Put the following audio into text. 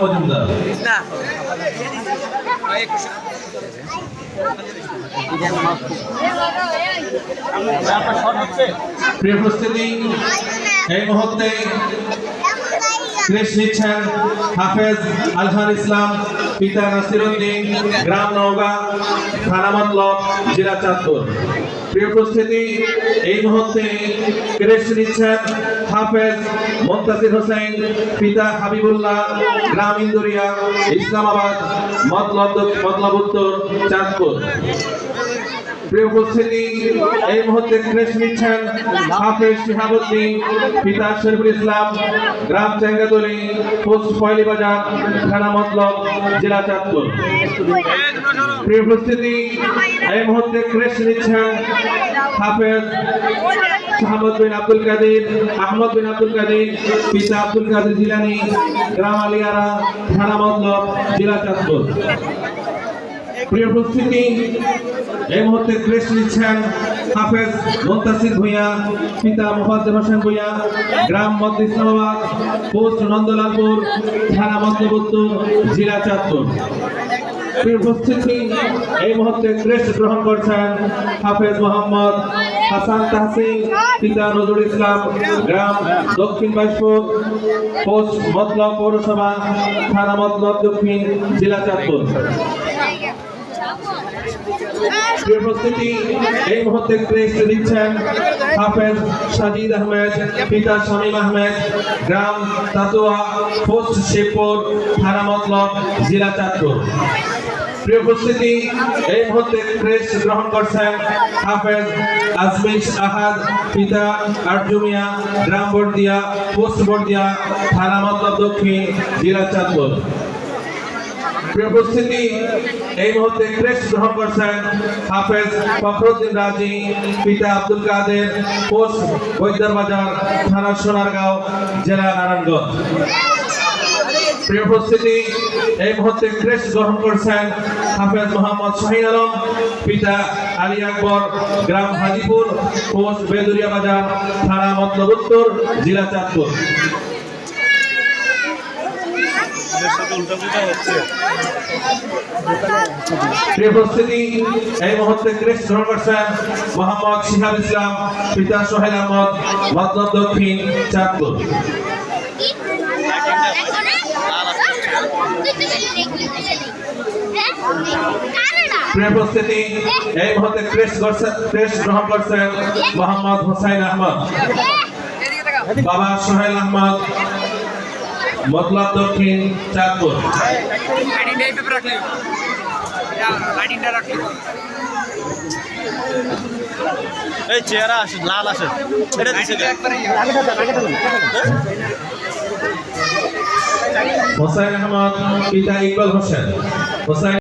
মজুমদার? প্রিয় উপস্থিতি এই মুহূর্তে ক্রেশ নিচ্ছেন হাফেজ আলহান ইসলাম পিতা নাসিরুদ্দিন গ্রাম নওগাঁ থানা মতলব জেলা চাঁদপুর। প্রিয় উপস্থিতি এই মুহূর্তে ক্রেশ নিচ্ছেন হাফেজ মোন্তাসির হোসেন, পিতা হাবিবুল্লাহ গ্রাম ইন্দুরিয়া ইসলামাবাদ, মতলব মতলব উত্তর, চাঁদপুর। প্রিয় উপস্থিতি, এই মুহূর্তে ক্রেশ নিচ্ছেন হাফেজ শিহাবুদ্দিন, পিতা শরীফুল ইসলাম, গ্রাম চেঙ্গাতলি পোস্ট পয়লি বাজার, থানা মতলব, জেলা চাঁদপুর। প্রিয় উপস্থিতি, এই মুহূর্তে ক্রেশ নিচ্ছেন হাফেজ শাহাবুদ বিন আব্দুল কাদের, আহমদ বিন আব্দুল কাদের, পিতা আব্দুল কাদের জিলানি, গ্রাম আলিয়ারা, থানা মতলব, জেলা চাঁদপুর। প্রিয় উপস্থিতি, এই মুহূর্তে ক্রেশ নিচ্ছেন হাফেজ মুন্তাসির ভূঁইয়া, পিতা মোফাজ্জল হোসেন ভূঁইয়া, গ্রাম মধ্য ইসলামাবাদ, পোস্ট নন্দলালপুর, থানা মধ্যবত্তর জেলা চাঁদপুর। উপস্থিতি, এই মুহূর্তে ক্রেশ গ্রহণ করছেন হাফেজ মোহাম্মদ হাসান তাহসিন, পিতা নজরুল ইসলাম, গ্রাম দক্ষিণ বাইশপুর পোস্ট মতলব পৌরসভা, থানা মতলব দক্ষিণ জেলা চাঁদপুর। উপস্থিতি, এই মুহূর্তে ক্রেস্ট দিচ্ছেন হাফেজ সাজিদ আহমেদ, পিতা শামীম আহমেদ, গ্রাম তাতুয়া, পোস্ট শেখপুর, থানা মতলব জেলা চাঁদপুর। প্রিয় উপস্থিতি, এই মুহূর্তে ক্রেস্ট গ্রহণ করছেন হাফেজ আজমিশ আহাদ, পিতা আরজুমিয়া গ্রাম বর্দিয়া, পোস্ট বর্দিয়া, থানা মতলব দক্ষিণ, জেলা চাঁদপুর। প্রিয় উপস্থিতি, এই মুহূর্তে ক্রেস্ট গ্রহণ করছেন হাফেজ ফখরুদ্দিন রাজি, পিতা আব্দুল কাদের, পোস্ট বৈদ্যার বাজার, থানা সোনারগাঁও, জেলা নারায়ণগঞ্জ। প্রিয় উপস্থিতি, এই মুহূর্তে ক্রেস্ট গ্রহণ করছেন হাফেজ মোহাম্মদ শাহিন আলম, পিতা আলী আকবর, গ্রাম হাজিপুর, পোস্ট বেদুরিয়া বাজার, থানা মতলব উত্তর, জেলা চাঁদপুর। এই ইসলাম, পিতা সোহেল আহমদ, মতলব দক্ষিণ চাঁদপুর। উপস্থিতি এই মুহূর্তে ক্রেস্ট করছেন ক্রেস্ট গ্রহণ করছেন মোহাম্মদ হোসাইন আহমদ। বাবা সোহেল আহমদ মতলব দক্ষিণ চাঁদপুর। এই চেহারা আসে লাল আসে। এটা দিছে কে? হোসাইন আহমদ পিতা ইকবাল হোসেন। হোসাইন